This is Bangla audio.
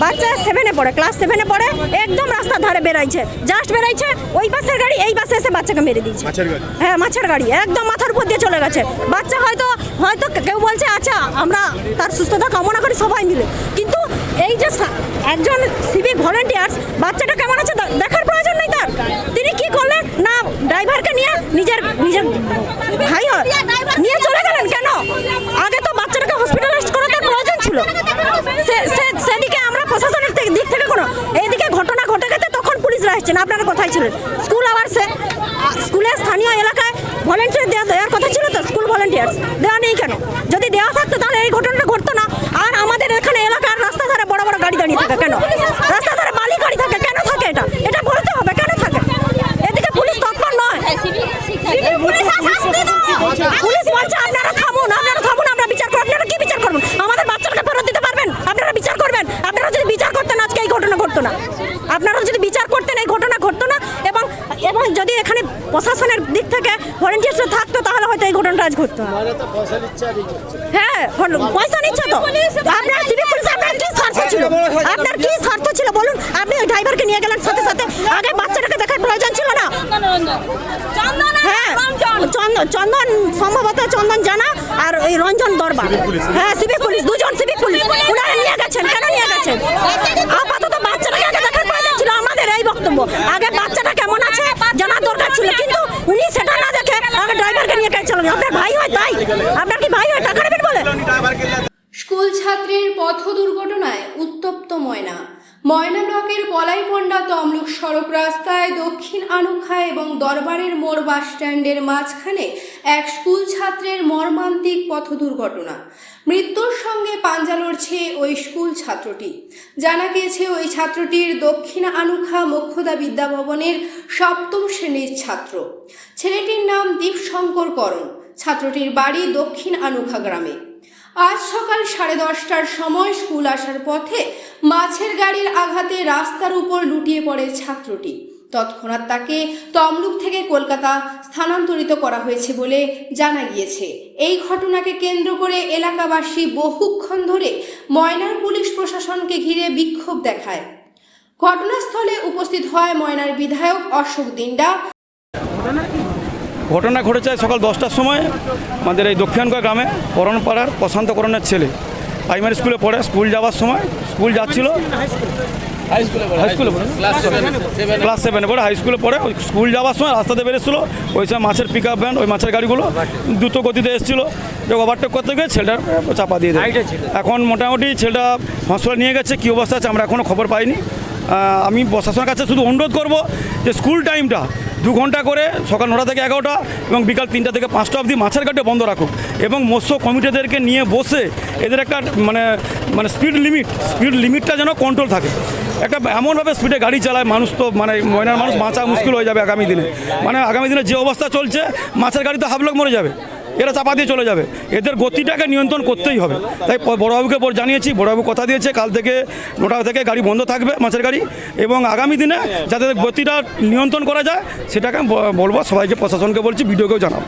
বাচ্চা সেভেনে পড়ে ক্লাস সেভেনে পড়ে একদম রাস্তার ধারে বেরাইছে জাস্ট বেরাইছে ওই বাসের গাড়ি এই বাসে এসে বাচ্চাকে মেরে দিয়েছে। হ্যাঁ মাছের গাড়ি একদম মাথার উপর দিয়ে চলে গেছে। বাচ্চা হয়তো হয়তো কেউ বলছে আচ্ছা আমরা তার সুস্থতা কামনা করি সবাই মিলে। কিন্তু এই যে একজন সিভিক ভলেন্টিয়ার্স বাচ্চাটা কেমন আছে দে- দেখার প্রয়োজন নেই তার তিনি কি করলেন না ড্রাইভারকে নিয়ে নিজের নিজের ভাই হয় নিয়ে চলে গেলেন কেন আগে তো বাচ্চাটাকে হসপিটালাইজ করা তার প্রয়োজন ছিল সে- সে- সেদিকে আমরা প্রশাসনের থেকে- দিক থেকে কোনো এইদিকে ঘটনা ঘটে গেছে আসছেন, আপনারা কোথায় ছিলেন? স্কুল আওয়ার্সে স্কুলের স্থানীয় এলাকায় ভলেন্টিয়ার দেওয়া দেওয়ার কথা ছিল তো, স্কুল ভলেন্টিয়ার্স দেওয়া নেই কেন? যদি দেওয়া থাকতো তাহলে এই ঘটনাটা ঘটতো না। আর আমাদের এখানে এলাকার রাস্তা ধারে বড় বড় গাড়ি দাঁড়িয়ে থাকে, কেন? রাস্তা ধারে বালি গাড়ি থাকে, কেন থাকে এটা? এটা বলতে হবে, কেন থাকে? এদিকে পুলিশ তৎপর নয়। পুলিশ বলছে, আপনারা থামুন আপনারা থামুন, আমরা বিচার করব। আপনারা কি বিচার করবেন? আমাদের বাচ্চাকে ফেরত দিতে পারবেন? আপনারা বিচার করবেন? আপনারা যদি বিচার করতেন, আজকে এই ঘটনা ঘটতো না। আপনারা যদি বিচার করতেন এই ঘটনা ঘটতো না এবং এবং যদি এখানে প্রশাসনের দিক থেকে ভলেন্টিয়ার্স থাকতো তাহলে হয়তো এই ঘটনাটা আজ ঘটতো। হ্যাঁ পয়সা নিচ্ছে তো। আপনার সিভিক পুলিশ আপনার কি স্বার্থ ছিল? আপনার কি স্বার্থ ছিল? বলুন আপনি ওই ড্রাইভারকে নিয়ে গেলেন সাথে সাথে। আগে বাচ্চাটাকে দেখার প্রয়োজন ছিল না। হ্যাঁ চন্দন চন্দন সম্ভবত চন্দন জানা আর ওই রঞ্জন দরবার। হ্যাঁ সিভিক পুলিশ দুজন সিভিক পুলিশ ওনারা নিয়ে গেছেন কেন নিয়ে গেছেন? আপাতত বাচ্চাটাকে আগে দেখার প্রয়োজন ছিল আমাদের এই বক্তব্য। আগে বাচ্চাটা কেমন আছে? দরকার ছিল, কিন্তু উনি সেটা না দেখে আমার ড্রাইভারকে নিয়ে গেছে চলে। আপনার ভাই হয় তাই? আপনার কি ভাই হয়? টাকা নেবেন বলে স্কুল ছাত্রীর পথ দুর্ঘটনায় উত্তপ্ত ময়না ময়না ব্লকের বলাইপন্ডা তমলুক সড়ক রাস্তায় দক্ষিণ আনুখা এবং দরবারের মোড় বাস স্ট্যান্ডের মাঝখানে এক স্কুল ছাত্রের মর্মান্তিক পথ দুর্ঘটনা। মৃত্যুর সঙ্গে পাঞ্জা লড়ছে ওই স্কুল ছাত্রটি। জানা গিয়েছে, ওই ছাত্রটির দক্ষিণ আনুখা মোক্ষদা বিদ্যাভবনের সপ্তম শ্রেণির ছাত্র। ছেলেটির নাম দীপশঙ্কর করণ। ছাত্রটির বাড়ি দক্ষিণ আনুখা গ্রামে। আজ সকাল সাড়ে দশটার সময় স্কুল আসার পথে মাছের গাড়ির আঘাতে রাস্তার উপর লুটিয়ে পড়ে ছাত্রটি। তৎক্ষণাৎ তাকে তমলুক থেকে কলকাতা স্থানান্তরিত করা হয়েছে বলে জানা গিয়েছে। এই ঘটনাকে কেন্দ্র করে এলাকাবাসী বহুক্ষণ ধরে ময়নার পুলিশ প্রশাসনকে ঘিরে বিক্ষোভ দেখায়। ঘটনাস্থলে উপস্থিত হয় ময়নার বিধায়ক অশোক দিন্ডা ঘটনা ঘটেছে সকাল দশটার সময়। আমাদের এই দক্ষিণগড় গ্রামে করণপাড়ার প্রশান্ত করণের ছেলে। প্রাইমারি স্কুলে পড়ে স্কুল যাওয়ার সময় স্কুল যাচ্ছিল। হাই স্কুলে পড়ে ক্লাস সেভেনে পড়ে। হাই স্কুলে পড়ে। ওই স্কুল যাওয়ার সময় রাস্তাতে বেরিয়েছিল ওই সময় মাছের পিক আপ ভ্যান ওই মাছের গাড়িগুলো দ্রুত গতিতে এসেছিল। যে ওভারটেক করতে গিয়ে ছেলেটার চাপা দিয়ে দেয়। এখন মোটামুটি ছেলেটা হসপিটাল নিয়ে গেছে কী অবস্থা আছে আমরা এখনও খবর পাইনি। আমি প্রশাসনের কাছে শুধু অনুরোধ করব যে স্কুল টাইমটা দু ঘণ্টা করে সকাল নটা থেকে এগারোটা এবং বিকাল তিনটা থেকে পাঁচটা অবধি মাছের ঘাটে বন্ধ রাখুক এবং মৎস্য কমিটিদেরকে নিয়ে বসে এদের একটা মানে মানে স্পিড লিমিট স্পিড লিমিটটা যেন কন্ট্রোল থাকে। একটা এমনভাবে স্পিডে গাড়ি চালায়, মানুষ তো মানে ময়নার মানুষ বাঁচা মুশকিল হয়ে যাবে আগামী দিনে। মানে আগামী দিনে যে অবস্থা চলছে, মাছের গাড়ি তো হাফ মরে যাবে। এরা চাপা দিয়ে চলে যাবে। এদের গতিটাকে নিয়ন্ত্রণ করতেই হবে। তাই বড়বাবুকে জানিয়েছি, বড়বাবু কথা দিয়েছে, কাল থেকে নটা থেকে গাড়ি বন্ধ থাকবে, মাছের গাড়ি। এবং আগামী দিনে যাতে গতিটা নিয়ন্ত্রণ করা যায়, সেটাকে বলব। সবাইকে প্রশাসনকে বলছি ভিডিওকেও জানাব।